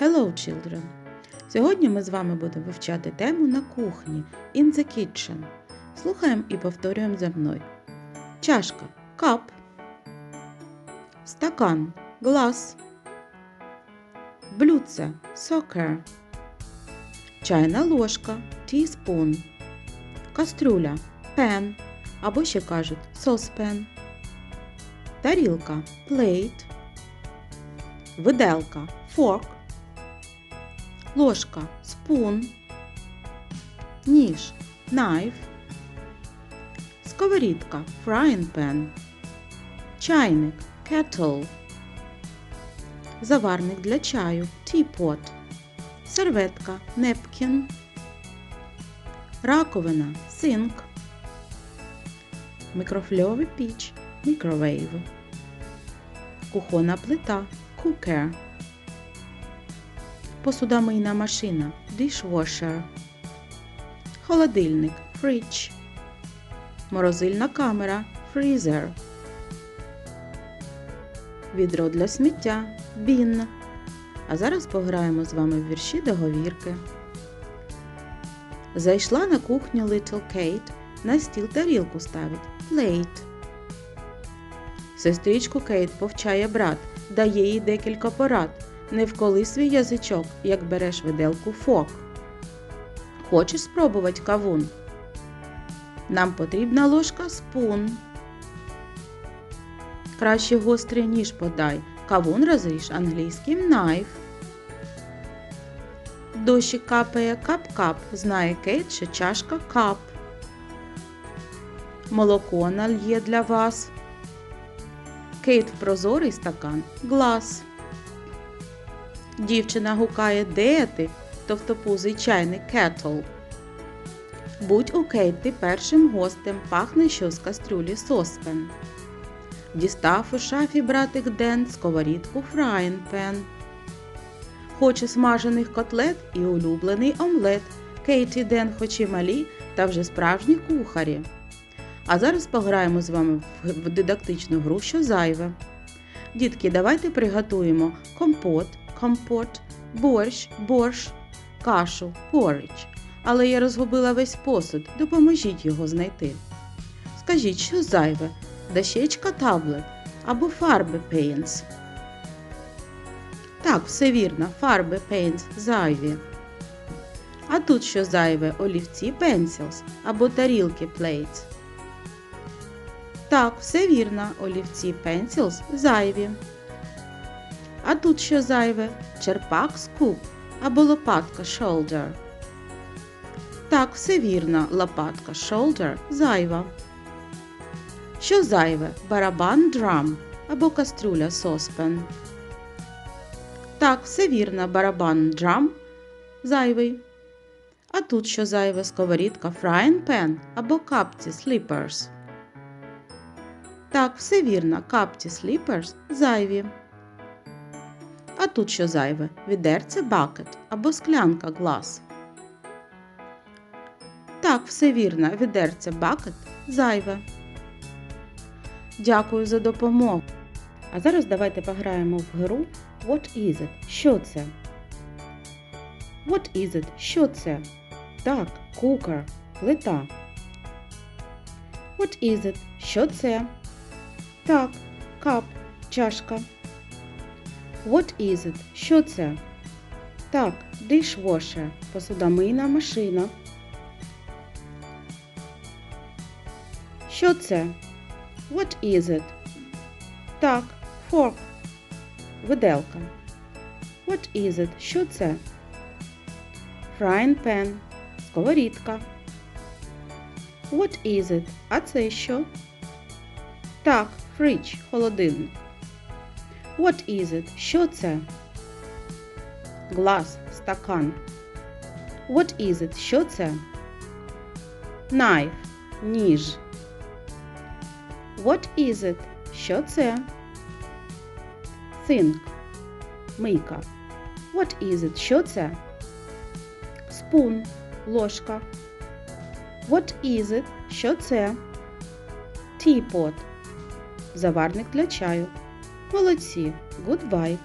Hello, children! Сьогодні ми з вами будемо вивчати тему на кухні In the kitchen. Слухаємо і повторюємо за мною. Чашка cup. Стакан glass. Блюдце soccer. Чайна ложка teaspoon. Кастрюля pan або ще кажуть saucepan. Тарілка plate. Виделка fork, ложка spoon, ніж knife, сковорідка frying pan, чайник kettle, заварник для чаю teapot, серветка napkin, раковина sink, мікрофльовий піч microwave, кухонна плита cooker, посудомийна машина. Dishwasher, холодильник. Fridge, морозильна камера. Freezer, відро для сміття. Bin. А зараз пограємо з вами в вірші договірки. Зайшла на кухню Little Kate, на стіл тарілку ставить. Plate. Сестричку Кейт повчає брат, дає їй декілька порад. Не вколи свій язичок, як береш виделку фок. Хочеш спробувати кавун? Нам потрібна ложка спун. Краще гострий ніж подай. Кавун розріж англійським найф. Дощик капає кап-кап, знає Кейт, що чашка кап. Молоко нальє для вас. Кейт в прозорий стакан глас. Дівчина гукає де ти, товстопузий чайник кетл. Будь у Кейт ти першим гостем, пахне що з кастрюлі соспен. Дістав у шафі братик Ден сковорідку фраєн пен. Хоче смажених котлет і улюблений омлет. Кейт і Ден хоч і малі, та вже справжні кухарі. А зараз пограємо з вами в дидактичну гру, що зайве. Дітки, давайте приготуємо компот, компот, борщ, борщ, кашу, порич. Але я розгубила весь посуд, допоможіть його знайти. Скажіть, що зайве? Дощечка таблет або фарби пейнс. Так, все вірно, фарби пейнс зайві. А тут що зайве? Олівці pencils або тарілки plates. Так, все вірно, олівці pencils зайві. А тут що зайве? Черпак скуп або лопатка shoulder. Так, все вірно, лопатка shoulder зайва. Що зайве? Барабан drum або кастрюля saucepan. Так, все вірно, барабан drum зайвий. А тут що зайве сковорідка frying pan або капці slippers. Так, все вірно, капці slippers зайві. А тут що зайве? Відерце bucket або склянка glass. Так, все вірно, відерце bucket зайве. Дякую за допомогу. А зараз давайте пограємо в гру What is it? Що це? What is it? Що це? Так, кукер, плита. What is it? Що це? Так, кап, чашка. What is it? Що це? Так, dishwasher, посудомийна машина. Що це? What is it? Так, fork, виделка. What is it? Що це? Frying pan, сковорідка. What is it? А це що? Так, fridge, холодильник. What is it? Що це? Glass, стакан. What is it? Що це? Knife, ніж. What is it? Що це? Sink, мийка. What is it? Що це? Spoon, ложка. What is it? Що це? Teapot, заварник для чаю. Молодці. Goodbye.